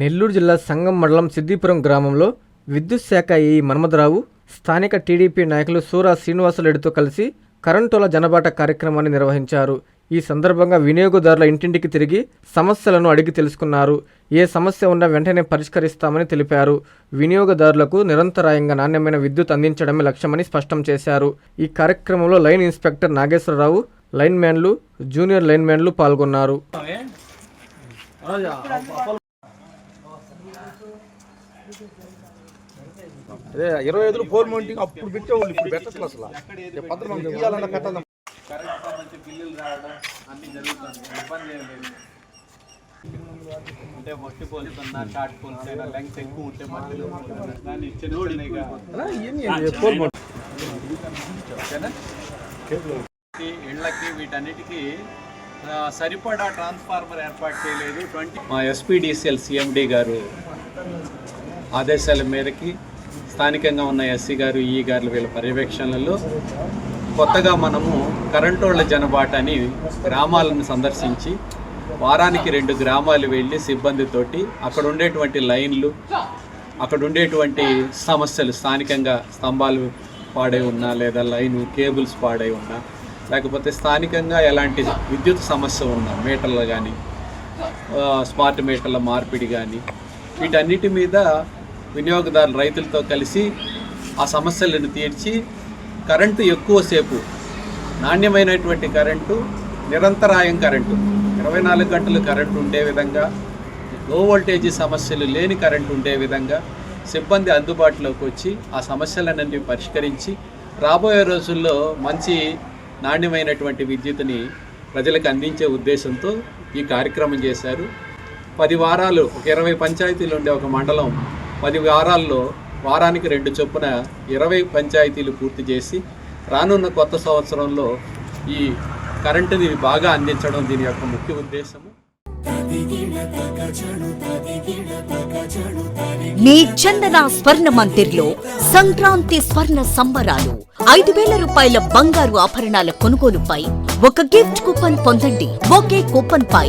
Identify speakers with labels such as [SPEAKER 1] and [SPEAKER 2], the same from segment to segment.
[SPEAKER 1] నెల్లూరు జిల్లా సంగం మండలం సిద్దిపురం గ్రామంలో విద్యుత్ శాఖ ఈ మన్మధరావు స్థానిక టీడీపీ నాయకులు సూరా శ్రీనివాసరెడ్డితో కలిసి కరెంటుల జనబాట కార్యక్రమాన్ని నిర్వహించారు. ఈ సందర్భంగా వినియోగదారుల ఇంటింటికి తిరిగి సమస్యలను అడిగి తెలుసుకున్నారు. ఏ సమస్య ఉన్నా వెంటనే పరిష్కరిస్తామని తెలిపారు. వినియోగదారులకు నిరంతరాయంగా నాణ్యమైన విద్యుత్ అందించడమే లక్ష్యమని స్పష్టం చేశారు. ఈ కార్యక్రమంలో లైన్ ఇన్స్పెక్టర్ నాగేశ్వరరావు లైన్ మ్యాన్లు జూనియర్ లైన్ మ్యాన్లు పాల్గొన్నారు.
[SPEAKER 2] అదే ఇరవై ఐదులో ఫోర్ మౌంటింగ్ అప్పుడు పెట్టేవాళ్ళు ఇప్పుడు పెట్టట్లేదు అసలు. పత్రం ఇవ్వాలన్నా
[SPEAKER 3] అంటే పోలుతున్నా షార్ట్ లెంగ్త్ ఎక్కువ ఉంటే మధ్యలో దాన్ని
[SPEAKER 2] ఫోర్ మౌంటింగ్
[SPEAKER 3] ఈ ఇళ్ళకి వీటన్నిటికీ సరిపడా ట్రాన్స్ఫార్మర్ ఏర్పాటు చేయలేదు. ట్వంటీ మా ఎస్పీడీసీఎల్ సిఎండి గారు. ఆదేశాల మేరకి స్థానికంగా ఉన్న ఎస్సీ గారు ఈ గారు వీళ్ళ పర్యవేక్షణలలో కొత్తగా మనము కరెంటోళ్ళ జనబాట అని గ్రామాలను సందర్శించి వారానికి రెండు గ్రామాలు వెళ్ళి సిబ్బందితోటి అక్కడ ఉండేటువంటి లైన్లు అక్కడ ఉండేటువంటి సమస్యలు స్థానికంగా స్తంభాలు పాడై ఉన్నా లేదా లైన్ కేబుల్స్ పాడై ఉన్నా లేకపోతే స్థానికంగా ఎలాంటి విద్యుత్ సమస్య ఉన్నా మీటర్లు కానీ స్మార్ట్ మీటర్ల మార్పిడి కానీ వీటన్నిటి మీద వినియోగదారులు రైతులతో కలిసి ఆ సమస్యలను తీర్చి కరెంటు ఎక్కువసేపు నాణ్యమైనటువంటి కరెంటు నిరంతరాయం కరెంటు ఇరవై నాలుగు గంటలు కరెంటు ఉండే విధంగా లో వోల్టేజీ సమస్యలు లేని కరెంటు ఉండే విధంగా సిబ్బంది అందుబాటులోకి వచ్చి ఆ సమస్యలన్నీ పరిష్కరించి రాబోయే రోజుల్లో మంచి నాణ్యమైనటువంటి విద్యుత్ని ప్రజలకు అందించే ఉద్దేశంతో ఈ కార్యక్రమం చేశారు. పది వారాలు ఒక ఇరవై పంచాయతీలు ఉండే ఒక మండలం పది వారాల్లో వారానికి రెండు చొప్పున ఇరవై పంచాయతీలు పూర్తి చేసి రానున్న కొత్త సంవత్సరంలో ఈ కరెంటుని బాగా అందించడం దీని యొక్క ముఖ్య ఉద్దేశము.
[SPEAKER 4] మీ చందన స్వర్ణ మందిర్లో సంక్రాంతి స్వర్ణ సంబరాలు. ఐదు వేల రూపాయల బంగారు ఆభరణాల కొనుగోలుపై ఒక గిఫ్ట్ కూపన్ పొందండి. ఒకే కూపన్ పై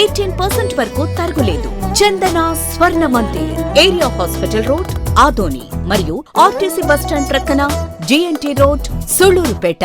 [SPEAKER 4] ఎయిటీన్ పర్సెంట్ వరకు తరుగులేదు. Chandana Swarna Mandir area hospital road Adoni మరియు ఆర్టీసీ బస్టాండ్ ప్రక్కన జిఎన్టీ రోడ్ సుళూరుపేట.